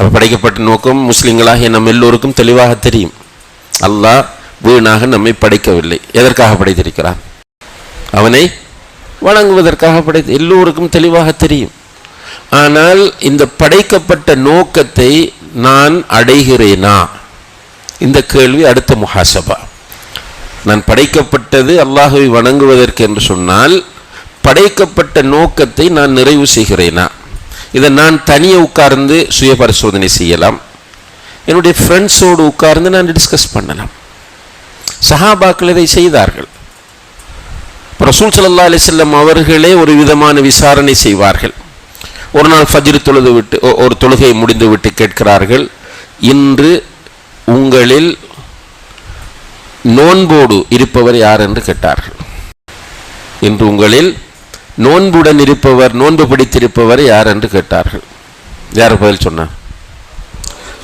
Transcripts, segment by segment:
அப்போ படைக்கப்பட்ட நோக்கம் முஸ்லீம்களாகிய நம்ம எல்லோருக்கும் தெளிவாக தெரியும். அல்லாஹ் வீணாக நம்மை படைக்கவில்லை. எதற்காக படைத்திருக்கிறான்? அவனை வணங்குவதற்காக படைத்து எல்லோருக்கும் தெளிவாக தெரியும். ஆனால் இந்த படைக்கப்பட்ட நோக்கத்தை நான் அடைகிறேனா? இந்த கேள்வி அடுத்த முஹாசபா. நான் படைக்கப்பட்டது அல்லாஹுவை வணங்குவதற்கு என்று சொன்னால் படைக்கப்பட்ட நோக்கத்தை நான் நிறைவு செய்கிறேனா? இதை நான் தனியே உட்கார்ந்து சுய பரிசோதனை செய்யலாம். என்னுடைய ஃப்ரெண்ட்ஸோடு உட்கார்ந்து நான் டிஸ்கஸ் பண்ணலாம். சஹாபாக்கள் இதை செய்தார்கள். ரசூல் சல்லா அலைஹி அவர்களே ஒரு விதமான விசாரணை செய்வார்கள். ஒரு நாள் ஃபஜ்ர் தொழுது விட்டு ஒரு தொழுகை முடிந்து விட்டு கேட்கிறார்கள் இன்று உங்களில் நோன்போடு இருப்பவர் யார்? என்று கேட்டார்கள். இன்று உங்களில் நோன்புடன் இருப்பவர் நோன்பு பிடித்திருப்பவர் யார் என்று கேட்டார்கள்? யார் பதில் சொன்னார்?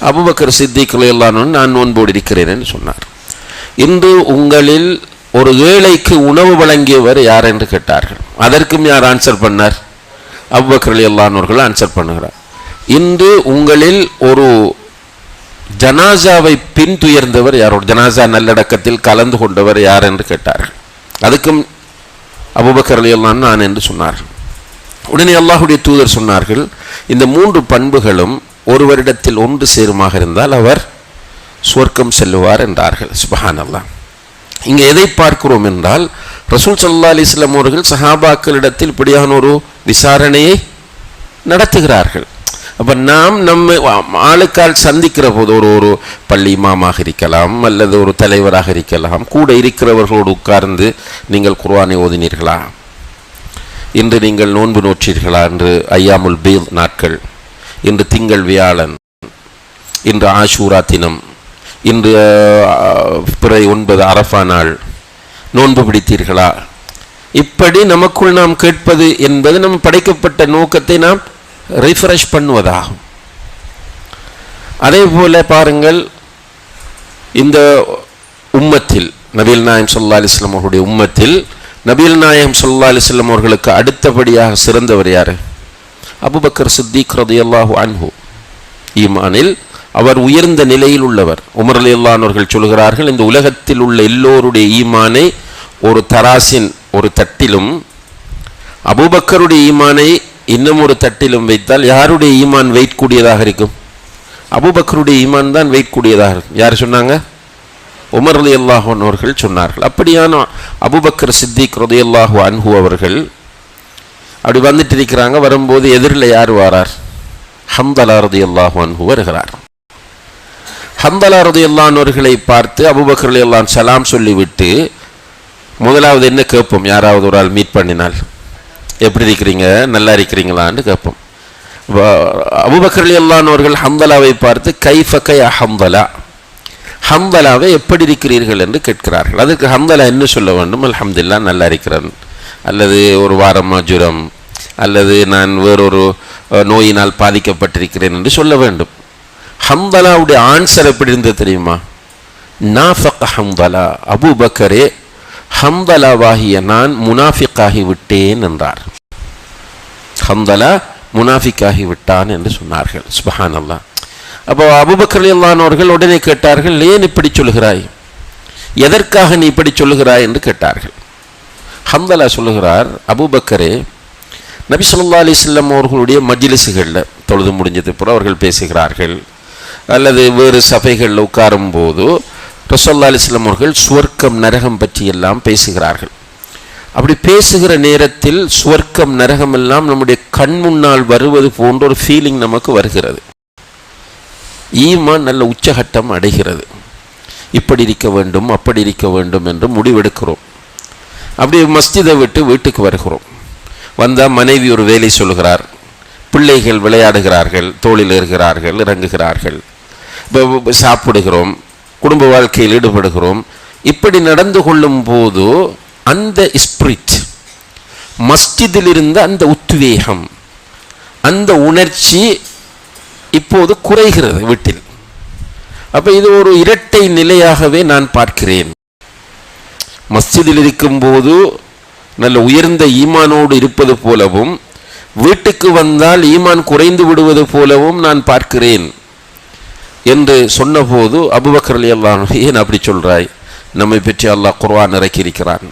அபுபக்கர் சித்திக் ரலியல்லாஹு நான் நோன்போடு இருக்கிறேன் என்று சொன்னார். இன்று உங்களில் ஒரு ஏழைக்கு உணவு வழங்கியவர் யார் என்று கேட்டார்கள். அதற்கும் யார் ஆன்சர் பண்ணார்? அபுபக்கர் ரலியல்லாஹு ஆன்சர் பண்ணுகிறார். இன்று உங்களில் ஒரு ஜனாசாவை பின்துயர்ந்தவர் யாரோட ஜனாசா நல்லடக்கத்தில் கலந்து கொண்டவர் யார் என்று கேட்டார்கள். அதுக்கும் அபுபக்கர் ரலியல்லாஹு அன்ஹு நான் என்று சொன்னார். உடனே அல்லாஹுடைய தூதர் சொன்னார்கள் இந்த மூன்று பண்புகளும் ஒருவரிடத்தில் ஒன்று சேருமாக இருந்தால் அவர் சொர்க்கம் செல்லுவார் என்றார்கள். சுபஹான் அல்லாஹ் இங்கே எதை பார்க்கிறோம் என்றால் ரசூல் சல்லா அலிஸ்லாம் அவர்கள் சஹாபாக்களிடத்தில் இப்படியான ஒரு விசாரணையை நடத்துகிறார்கள். அப்போ நாம் நம்ம ஆளுக்கால் சந்திக்கிற போது ஒரு ஒரு பள்ளி இமாமாக இருக்கலாம் அல்லது ஒரு தலைவராக இருக்கலாம் கூட இருக்கிறவர்களோடு உட்கார்ந்து நீங்கள் குர்வானை ஓதினீர்களா? இன்று நீங்கள் நோன்பு நோற்றீர்களா? என்று ஐயாமுல் பீல் நாட்கள் இன்று திங்கள் வியாழன் இன்று ஆஷூரா தினம் இன்று பிறை ஒன்பது அரஃபா நாள் நோன்பு பிடித்தீர்களா? இப்படி நமக்குள் நாம் கேட்பது என்பது நம் படைக்கப்பட்ட நோக்கத்தை நாம் ரிஃப்ரெஷ் பண்ணுவதாகும் அதே போல பாருங்கள் இந்த உம்மத்தில் நபீல் நாயம் சொல்லா அலிஸ்லாம் அவர்களுடைய உம்மத்தில் நபீல் நாயம் சொல்லா அலிஸ்லாம் அவர்களுக்கு அடுத்தபடியாக சிறந்தவர் யாரு? அபுபக்கர் சித்திக் ரதியல்லாஹு அன்ஹு. ஈமானில் அவர் உயர்ந்த நிலையில் உள்ளவர். உமர் அலியல்லானவர்கள் சொல்கிறார்கள் இந்த உலகத்தில் உள்ள எல்லோருடைய ஈமானை ஒரு தராசின் ஒரு தட்டிலும் அபுபக்கருடைய ஈமானை இன்னும் ஒரு தட்டிலும் வைத்தால் யாருடைய ஈமான் வெயிட் கூடியதாக இருக்கும்? அபுபக்கருடைய ஈமான் தான் வெயிட் கூடியதாக இருக்கும். யார் சொன்னாங்க? உமர் அலி அவர்கள் சொன்னார்கள். அப்படியான அபுபக்கர் சித்திக் ரதியல்லாஹு அன்ஹு அவர்கள் அப்படி வந்துட்டு இருக்கிறாங்க வரும்போது எதிரில் யார் வாரார்? ஹம்தலா ரதியல்லாஹு அன்ஹு வருகிறார். ஹம்தலா ரதியல்லானவர்களை பார்த்து அபுபக்கர் அலி அல்லான் சலாம் சொல்லிவிட்டு முதலாவது என்ன கேட்போம்? யாராவது ஒரு ஆள் மீட் பண்ணினால். எப்படி இருக்கிறீங்க நல்லா இருக்கிறீங்களான்னு கேட்போம் அபுபக்கர் அல்லானவர்கள் ஹம்பலாவை பார்த்து கைஃபக்கை அஹம்பலா ஹம்பலாவை எப்படி இருக்கிறீர்கள் என்று கேட்கிறார்கள். அதுக்கு ஹம்பலா என்ன சொல்ல வேண்டும்? அல்ஹம்துல்லா நல்லா இருக்கிறேன் அல்லது ஒரு வாரமாக ஜுரம் அல்லது நான் வேறொரு நோயினால் பாதிக்கப்பட்டிருக்கிறேன் என்று சொல்ல வேண்டும். ஹம்பலாவுடைய ஆன்சர் எப்படி இருந்தது தெரியுமா? நாஃபக் ஹம்தலா அபூபக்கரே ஹம்தலாவாகிய நான் முனாஃபிக்காகி விட்டேன் என்றார். ஹம்தலா முனாஃபிக்காகி விட்டான் என்று சொன்னார்கள். சுபஹான் அல்லா அப்போ அபுபக்கர் அவர்கள் உடனே கேட்டார்கள் ஏன் இப்படி சொல்லுகிறாய்? எதற்காக நீ இப்படி சொல்லுகிறாய்? என்று கேட்டார்கள். ஹம்தலா சொல்லுகிறார் அபூபக்கரே நபி சொல்லா அலைஹி அவர்களுடைய மஜ்லிஸுகளில் தொழுது முடிஞ்சது பிறகு அவர்கள் பேசுகிறார்கள். அல்லது வேறு சபைகளில் உட்காரும் போது ரசோல்லா அலிஸ்லாம் அவர்கள் சுவர்க்கம் நரகம் பற்றியெல்லாம் பேசுகிறார்கள். அப்படி பேசுகிற நேரத்தில் சுவர்க்கம் நரகம் எல்லாம் நம்முடைய கண் முன்னால் வருவது போன்ற ஒரு ஃபீலிங் நமக்கு வருகிறது. ஈமான் நல்ல உச்சகட்டம் அடைகிறது. இப்படி இருக்க வேண்டும் அப்படி இருக்க வேண்டும் என்று முடிவெடுக்கிறோம். அப்படி மஸ்ஜிதை விட்டு வீட்டுக்கு வருகிறோம். வந்தால் மனைவி ஒரு வேலை சொல்கிறார். பிள்ளைகள் விளையாடுகிறார்கள் தோளில் இருக்கிறார்கள் இறங்குகிறார்கள். இப்போ சாப்பிடுகிறோம். குடும்ப வாழ்க்கையில் ஈடுபடுகிறோம். இப்படி நடந்து கொள்ளும் போது அந்த ஸ்பிரிட் மஸ்ஜிதில் இருந்த அந்த உத்வேகம் அந்த உணர்ச்சி இப்போது குறைகிறது வீட்டில். அப்போ இது ஒரு இரட்டை நிலையாகவே நான் பார்க்கிறேன். மஸ்ஜிதில் இருக்கும்போது நல்ல உயர்ந்த ஈமானோடு இருப்பது போலவும் வீட்டுக்கு வந்தால் ஈமான் குறைந்து விடுவது போலவும் நான் பார்க்கிறேன். என்று சொன்னபோது அபுபக்கர் அலி அல்லாஹ் ஏன் அப்படி சொல்கிறாய் நம்மை பற்றி அல்லாஹ் குர்வான் இறக்கியிருக்கிறான்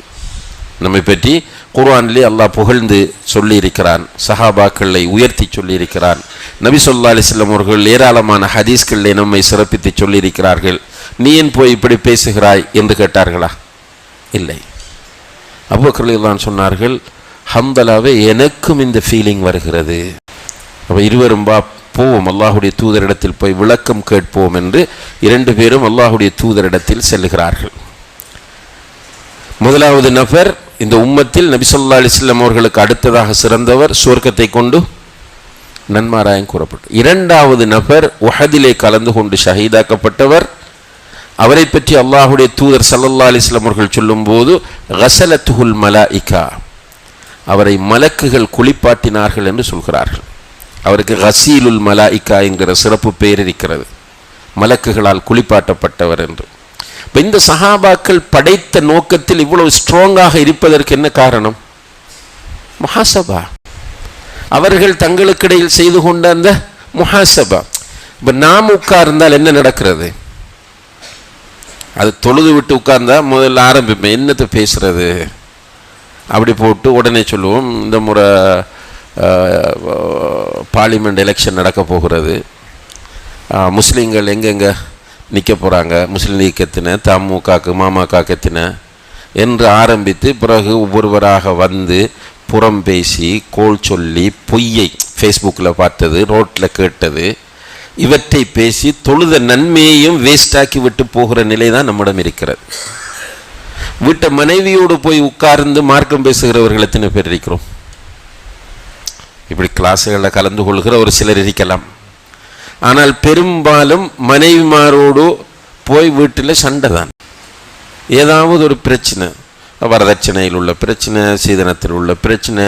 நம்மை பற்றி குர்ஆனிலே அல்லாஹ் புகழ்ந்து சொல்லியிருக்கிறான் சஹாபாக்களை உயர்த்தி சொல்லியிருக்கிறான் நபி சொல்லா அலிஸ்லாம் அவர்கள் ஏராளமான ஹதீஸ்களை நம்மை சிறப்பித்து சொல்லியிருக்கிறார்கள் நீ ஏன் போய் இப்படி பேசுகிறாய் என்று கேட்டார்களா? இல்லை. அபுபக்கர் சொன்னார்கள் ஹம்தலாவே எனக்கும் இந்த ஃபீலிங் வருகிறது. அப்போ இருவரும் பா போவோம் அல்லாஹுடைய தூதரிடத்தில் போய் விளக்கம் கேட்போம் என்று இரண்டு பேரும் அல்லாஹுடைய தூதரிடத்தில் செல்லுகிறார்கள் முதலாவது நபர் இந்த உம்மத்தில் நபிசல்லா அலிஸ்லாம் அவர்களுக்கு அடுத்ததாக சிறந்தவர் சுவர்க்கத்தை கொண்டு நன்மாராயம் கூறப்பட்டு இரண்டாவது நபர் உஹதிலே கலந்து கொண்டு ஷஹீதாக்கப்பட்டவர். அவரை பற்றி அல்லாஹுடைய தூதர் சல்லல்லா அலிஸ்லாம் அவர்கள் சொல்லும்போது மலா இகா அவரை மலக்குகள் குளிப்பாட்டினார்கள் என்று சொல்கிறார்கள். அவருக்கு ஹசீலுல் மலாய்க்கா என்கிற சிறப்பு பெயர் இருக்கிறது. மலக்குகளால் குளிப்பாட்டப்பட்டவர் என்று. இப்போ இந்த சஹாபாக்கள் படைத்த நோக்கத்தில் இவ்வளவு ஸ்ட்ராங்காக இருப்பதற்கு என்ன காரணம்? முஹாசபா. அவர்கள் தங்களுக்கிடையில் செய்து கொண்ட அந்த முஹாசபா. இப்போ நாம் உட்கார்ந்தால் என்ன நடக்கிறது? அது தொழுது விட்டு உட்கார்ந்தா முதல்ல ஆரம்பிப்பேன் என்னத்தை பேசுறது? அப்படி போட்டு உடனே சொல்லுவோம். இந்த முறை பார்லிமெண்ட் எலெக்ஷன் நடக்க போகிறது. முஸ்லீம்கள் எங்கெங்கே நிற்க போகிறாங்க முஸ்லீம் லீக் எத்தின? தமுகாக்கு மாமாக்காக்கு எத்தின? என்று ஆரம்பித்து பிறகு ஒவ்வொருவராக வந்து புறம் பேசி கோல் சொல்லி பொய்யை ஃபேஸ்புக்கில் பார்த்தது ரோட்டில் கேட்டது இவற்றை பேசி தொழுத நன்மையையும் வேஸ்டாக்கி விட்டு போகிற நிலை தான் நம்மிடம் இருக்கிறது. வீட்டை மனைவியோடு போய் உட்கார்ந்து மார்க்கம் பேசுகிறவர்கள் எத்தனை பேர் இருக்கிறோம்? இப்படி கிளாஸுகளில் கலந்து கொள்கிற ஒரு சிலர் இருக்கலாம். ஆனால் பெரும்பாலும் மனைவிமாரோடு போய் வீட்டில் சண்டை தான். ஏதாவது ஒரு பிரச்சனை வரதட்சணையில் உள்ள பிரச்சனை சீதனத்தில் உள்ள பிரச்சனை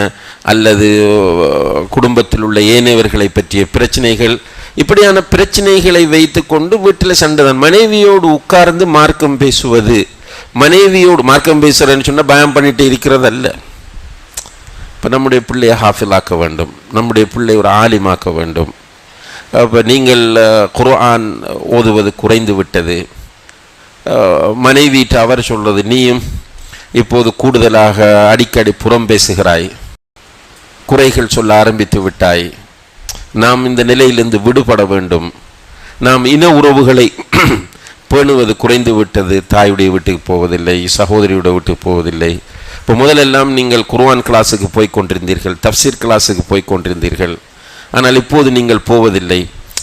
அல்லது குடும்பத்தில் உள்ள ஏனையவர்களை பற்றிய பிரச்சனைகள் இப்படியான பிரச்சனைகளை வைத்துக்கொண்டு வீட்டில் சண்டை தான். மனைவியோடு உட்கார்ந்து மார்க்கம் பேசுவது மனைவியோடு மார்க்கம் பேசுகிறேன்னு சொன்னால் பயம் பண்ணிட்டு இருக்கிறதல்ல. இப்போ நம்முடைய பிள்ளையை ஹாஃபிலாக்க வேண்டும். நம்முடைய பிள்ளை ஒரு ஆலிமாக்க வேண்டும். இப்போ நீங்கள் குர்ஆன் ஓதுவது குறைந்து விட்டது. மனைவிட்டு அவர் சொல்வது நீயும் இப்போது கூடுதலாக அடிக்கடி புறம் பேசுகிறாய். குறைகள் சொல்ல ஆரம்பித்து விட்டாய். நாம் இந்த நிலையிலிருந்து விடுபட வேண்டும். நாம் இன உறவுகளை பேணுவது குறைந்து விட்டது. தாயுடைய வீட்டுக்கு போவதில்லை சகோதரியோட வீட்டுக்கு போவதில்லை. இப்போ முதலெல்லாம் நீங்கள் குர்வான் கிளாஸுக்கு போய் கொண்டிருந்தீர்கள் தப்சீர் கிளாஸுக்கு போய் கொண்டிருந்தீர்கள். ஆனால் இப்போது நீங்கள் போவதில்லை.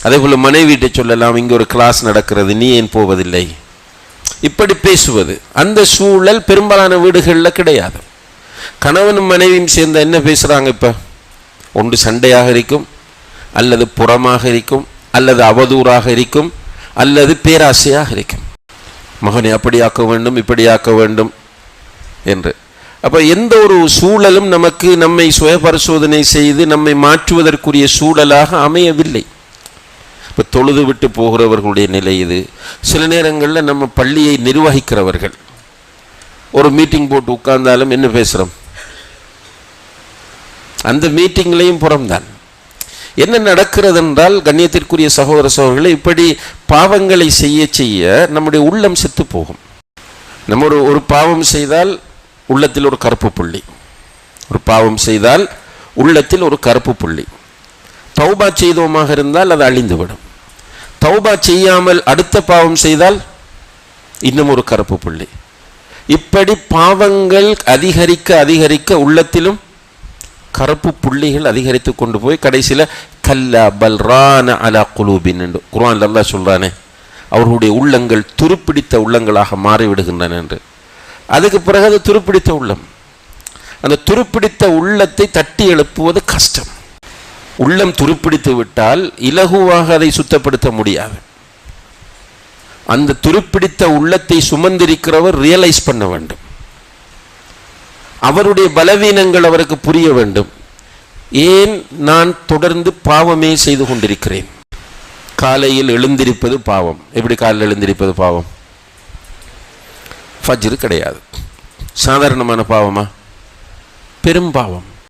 அதே போல் மனைவியிட்ட சொல்லலாம் இங்கே ஒரு கிளாஸ் நடக்கிறது நீ ஏன் போவதில்லை? இப்படி பேசுவது அந்த சூழல் பெரும்பாலான வீடுகளில் கிடையாது. கணவனும் மனைவியும் சேர்ந்த என்ன பேசுகிறாங்க இப்போ? ஒன்று சண்டையாக இருக்கும் அல்லது புறமாக இருக்கும் அல்லது அவதூறாக இருக்கும் அல்லது பேராசையாக இருக்கும். மகனை அப்படி ஆக்க வேண்டும் இப்படி ஆக்க வேண்டும் என்று. அப்போ எந்த ஒரு சூழலும் நமக்கு நம்மை சுய பரிசோதனை செய்து நம்மை மாற்றுவதற்குரிய சூழலாக அமையவில்லை. இப்போ தொழுது விட்டு போகிறவர்களுடைய நிலை இது. சில நேரங்களில் நம்ம பள்ளியை நிர்வகிக்கிறவர்கள். ஒரு மீட்டிங் போட்டு உட்கார்ந்தாலும் என்ன பேசுகிறோம் அந்த மீட்டிங்லேயும் புறம்தான். என்ன நடக்கிறது என்றால் கண்ணியத்திற்குரிய சகோதர சகோதரர்களை இப்படி பாவங்களை செய்ய செய்ய நம்முடைய உள்ளம் செத்து போகும். நம்ம ஒரு ஒரு பாவம் செய்தால் உள்ளத்தில் ஒரு கருப்பு புள்ளி. ஒரு பாவம் செய்தால் உள்ளத்தில் ஒரு கருப்பு புள்ளி. தௌபா செய்தோமாக இருந்தால் அது அழிந்துவிடும். தௌபா செய்யாமல் அடுத்த பாவம் செய்தால் இன்னும் ஒரு கருப்பு புள்ளி. இப்படி பாவங்கள் அதிகரிக்க அதிகரிக்க உள்ளத்திலும் கருப்பு புள்ளிகள் அதிகரித்து கொண்டு போய் கடைசியில் கல்லா பல்ரான அலா குலூபின் என்று குர்ஆன் அல்லாஹ் சொல்கிறானே அவர்களுடைய உள்ளங்கள் துருப்பிடித்த உள்ளங்களாக மாறிவிடுகின்றன என்று. அதுக்கு பிறகு அது துருப்பிடித்த உள்ளம். அந்த துருப்பிடித்த உள்ளத்தை தட்டி எழுப்புவது கஷ்டம். உள்ளம் துருப்பிடித்து விட்டால் இலகுவாக அதை சுத்தப்படுத்த முடியாது. அந்த துருப்பிடித்த உள்ளத்தை சுமந்திருக்கிறவர் ரியலைஸ் பண்ண வேண்டும். அவருடைய பலவீனங்கள் அவருக்கு புரிய வேண்டும். ஏன் நான் தொடர்ந்து பாவமே செய்து கொண்டிருக்கிறேன்? காலையில் எழுந்திருப்பது பாவம். எப்படி காலையில் எழுந்திருப்பது பாவம்? ஃபஜ்ரு கிடையாது. சாதாரணமான பாவமா? பெரும் பாவம்.